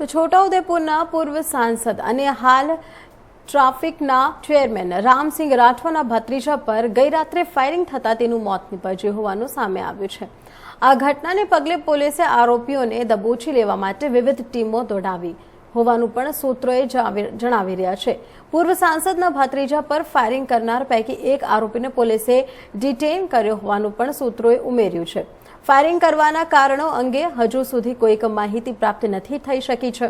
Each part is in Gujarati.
તો છોટાઉદેપુરના પૂર્વ સાંસદ અને હાલ ટ્રાફિકના ચેરમેન રામસિંહ રાઠવાના ભત્રીજા પર ગઈ રાત્રે ફાયરિંગ થતાં તેનું મોત નીપજ્યું હોવાનું સામે આવ્યું છે. આ ઘટનાને પગલે પોલીસે આરોપીઓને દબોચી લેવા માટે વિવિધ ટીમો દોડાવી હોવાનું પણ સૂત્રોએ જણાવી રહ્યા છે. પૂર્વ સાંસદના ભત્રીજા પર ફાયરિંગ કરનાર પૈકી એક આરોપીને પોલીસે ડિટેઇન કર્યો હોવાનું પણ સૂત્રોએ ઉમેર્યું છે. ફાયરિંગ કરવાના કારણો અંગે હજુ સુધી કોઈક માહિતી પ્રાપ્ત નથી થઈ શકી છે.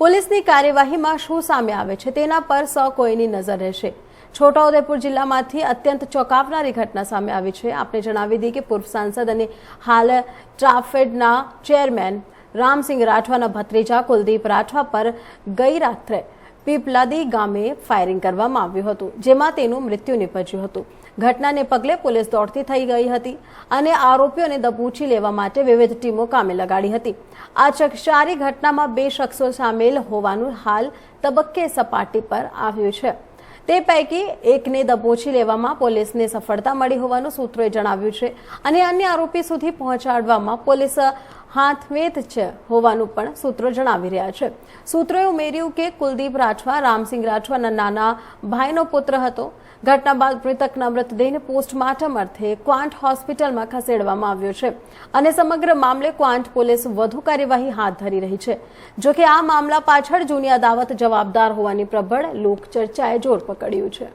પોલીસની કાર્યવાહીમાં શું સામે આવે છે તેના પર સૌ કોઈની નજર રહેશે. છોટાઉદેપુર જિલ્લામાંથી અત્યંત ચોંકાવનારી ઘટના સામે આવી છે. આપણે જણાવી દઈએ કે પૂર્વ સાંસદ અને હાલ ટ્રાફેડના ચેરમેન રામસિંહ રાઠવાના ભત્રીજા કુલદીપ રાઠવા પર ગઈ રાત્રે પીપલાદી ગામે ફાયરિંગ કરવામાં આવ્યું હતું, જેમાં તેનું મૃત્યુ નિપજ્યું હતું. ઘટનાને પગલે પોલીસ દોડતી થઈ ગઈ હતી અને આરોપીઓને દબૂચી લેવા માટે વિવિધ ટીમો કામે લગાડી હતી. આ ચકચારી ઘટનામાં બે શખ્સો સામેલ હોવાનું હાલ તબક્કે સપાટી પર આવ્યું છે. તે પૈકી એકને દબોચી લેવામાં પોલીસને સફળતા મળી હોવાનું સૂત્રોએ જણાવ્યું છે અને અન્ય આરોપી સુધી પહોંચાડવામાં પોલીસ હાથવેત છે હોવાનું પણ સૂત્રો જણાવી રહ્યા છે. સૂત્રોએ ઉમેર્યું કે કુલદીપ રાઠવા, રામસિંહ રાઠવાના નાના ભાઈનો પુત્ર હતો. ઘટના બાદ મૃતકના મૃતદેહને પોસ્ટમોર્ટમ અર્થે ક્વાંટ હોસ્પિટલમાં ખસેડવામાં આવ્યો છે અને સમગ્ર મામલે ક્વાંટ પોલીસ વધુ કાર્યવાહી હાથ ધરી રહી છે. જોકે આ મામલા પાછળ જૂની અદાવત જવાબદાર હોવાની પ્રબળ લોકચર્ચાએ જોર પકડ્યું છે.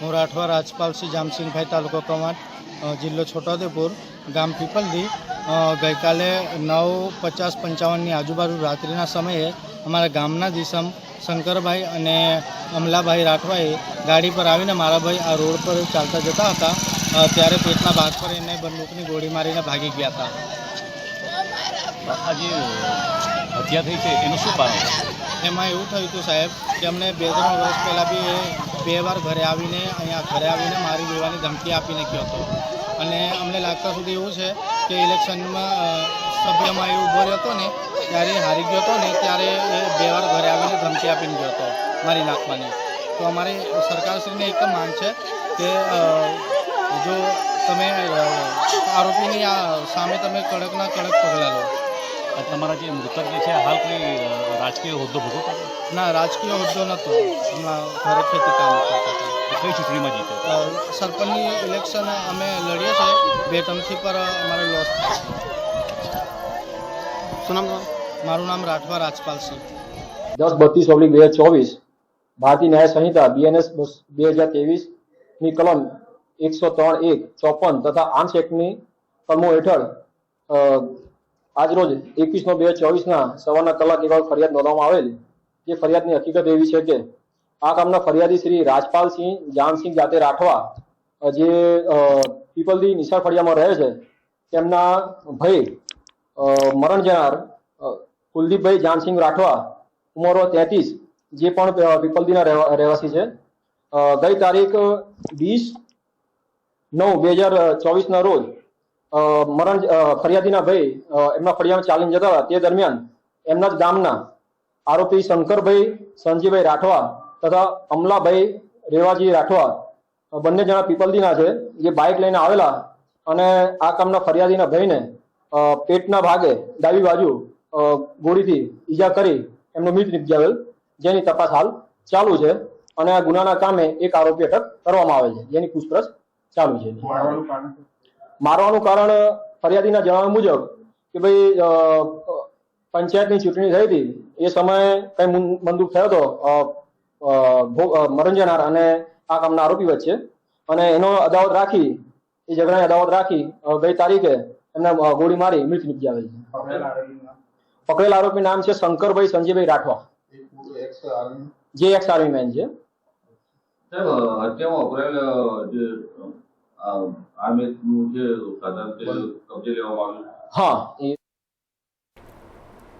હું રાઠવા રાજપાલસિંહ જામસિંહભાઈ તાલુકો કમાટ જિલ્લો છોટાઉદેપુર, ગામ પીપલદી. ગઈકાલે નવ પચાસ પંચાવનની આજુબાજુ રાત્રિના સમયે અમારા ગામના દિશમ શંકરભાઈ અને અમલાભાઈ રાઠવાએ ગાડી પર આવીને મારા ભાઈ આ રોડ પર ચાલતા જતા હતા. ત્યારે પેટના ભાગ પર એને બંદૂકની ગોળી મારીને ભાગી ગયા હતા. આજે હત્યા થઈ છે એનું શું કારણ? એમાં એવું થયું હતું સાહેબ કે અમને બે ત્રણ વર્ષ પહેલાં બી બે વાર ઘરે આવીને અહીંયા ઘરે આવીને મારી દેવાની ધમકી આપીને ગયો હતો. અને અમને લાગતા સુધી એવું છે કે ઇલેક્શનમાં સભ્યમાં એ ઊભો રહ્યો ને ત્યારે હારી ગયો હતો ને ત્યારે એ બે વાર ઘરે આવીને ધમકી આપીને ગયો હતો મારી નાખવાની. તો અમારી સરકારશ્રીને એક માન માંગ છે કે જો તમે આરોપીની આ સામે તમે કડકના કડક પગલાં લો. તમારા જે મૃતક જે છે હાલ કોઈ રાજકીય હોદ્દો ભોગવતો હતા? ના રાજકીય હોદ્દો નહોતો. હમણાં ઘરે ખેતી કામ કઈ ચૂંટણીમાં જીતે? અ, સરપંચની ઇલેક્શન અમે લડીએ છીએ બે ટર્મથી પર અમારે લોસ થાય છે. મારું નામ રાઠવા રાજપાલસિંહ દસ બત્રીસ ઓગણીસ બે હજાર ચોવીસ ભારતીય ન્યાય સંહિતા બીએનએસ બે હજાર ત્રેવીસની કલમ એકસો ત્રણ એક ચોપન તથા આર્મ્સ એક્ટની કલમો હેઠળ આજરોજ એકવીસ નો બે હજાર ચોવીસના સવારના કલાક એવા ફરિયાદ નોંધવામાં આવેલ જે ફરિયાદની હકીકત એવી છે કે આ કામના ફરિયાદી શ્રી રાજપાલસિંહ જાનસિંહ જાતે રાઠવા જે પીપલ પીપલદી નિશાળ ફળિયામાં રહે છે, તેમના ભાઈ મરણ જનાર કુલદીપભાઈ જાનસિંહ રાઠવા, ઉંમર તેત્રીસ, જે પણ પીપલદીના રહેવા- રહેવાસી છે. ગઈ તારીખ વીસ નવ બે હજાર ચોવીસના રોજ મરણ ફરિયાદીના ભાઈ એમના ફળિયામાં ચાલીને જતા હતા. તે દરમિયાન એમના જ ગામના આરોપી શંકરભાઈ સંજીભાઈ રાઠવા તથા અમલાભાઈ રેવાજી રાઠવા બંને જણા પીપલદીના છે, જે બાઇક લઈને આવેલા અને આ કામના ફરિયાદીના ભાઈને પેટના ભાગે ડાબી બાજુ ગોળીથી ઈજા કરી એમનો મૃત નિપજાવેલ. જેની તપાસ હાલ ચાલુ છે અને આ ગુનાના કામે એક આરોપી અટક કરવામાં આવેલ છે. જેની પૂછપરછ ચાલુ છે. મારવાનું કારણ ફરિયાદીના જણાવ્યા મુજબ કે ભાઈ પંચાયતની ચૂંટણી થઈ હતી. એ સમયે કઈ મું- બંદૂક થયો હતો. અ, અ, ભો- અ, મરણ જનાર અને આ કામના આરોપી વચ્ચે. અને એનો અદાવત રાખી એ ઝઘડાની અદાવત રાખી ગઈ તારીખે એમને ગોળી મારી મૃત નિપજાવેલ છે. પકડેલ આરોપી નામ છે શંકરભાઈ સંજયભાઈ રાઠવા. જે એક્સ આર્મી મેન છે. હત્યામાં વપરાયેલ જે આ જે સાધન કબજે લેવામાં આવ્યું? હા એ